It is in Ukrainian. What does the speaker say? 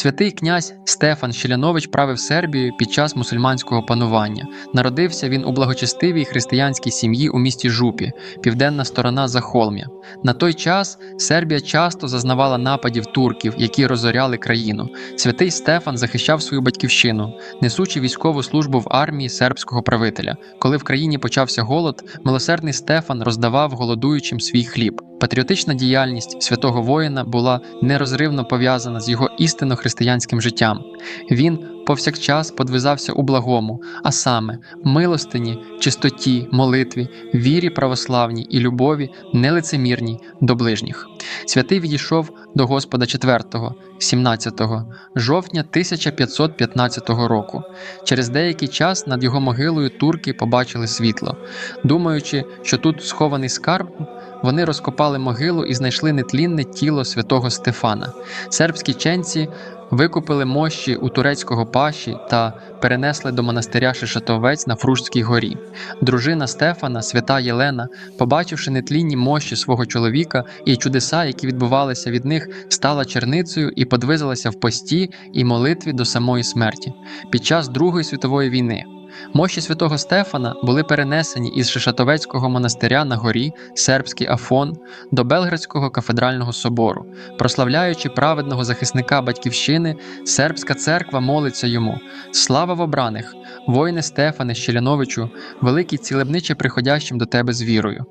Святий князь Стефан Щелянович правив Сербією під час мусульманського панування. Народився він у благочестивій християнській сім'ї у місті Жупі, південна сторона Захолм'я. На той час Сербія часто зазнавала нападів турків, які розоряли країну. Святий Стефан захищав свою батьківщину, несучи військову службу в армії сербського правителя. Коли в країні почався голод, милосердний Стефан роздавав голодуючим свій хліб. Патріотична діяльність святого воїна була нерозривно пов'язана з його істинно християнським життям. Він повсякчас подвизався у благому, а саме милостині, чистоті, молитві, вірі православній і любові, нелицемірній до ближніх. Святий відійшов до Господа 4, 17 жовтня 1515 року. Через деякий час над його могилою турки побачили світло. Думаючи, що тут схований скарб, вони розкопали могилу і знайшли нетлінне тіло святого Стефана. Сербські ченці викупили мощі у турецького паші та перенесли до монастиря Шишатовець на Фружській горі. Дружина Стефана, свята Єлена, побачивши нетлінні мощі свого чоловіка і чудеса, які відбувалися від них, стала черницею і подвизалася в пості і молитві до самої смерті під час Другої світової війни. Мощі святого Стефана були перенесені із Шишатовецького монастиря на горі сербський Афон до Белградського кафедрального собору. Прославляючи праведного захисника батьківщини, сербська церква молиться йому: Слава в обраних, воїне Стефане Щеляновичу, великий цілебниче приходящим до тебе з вірою.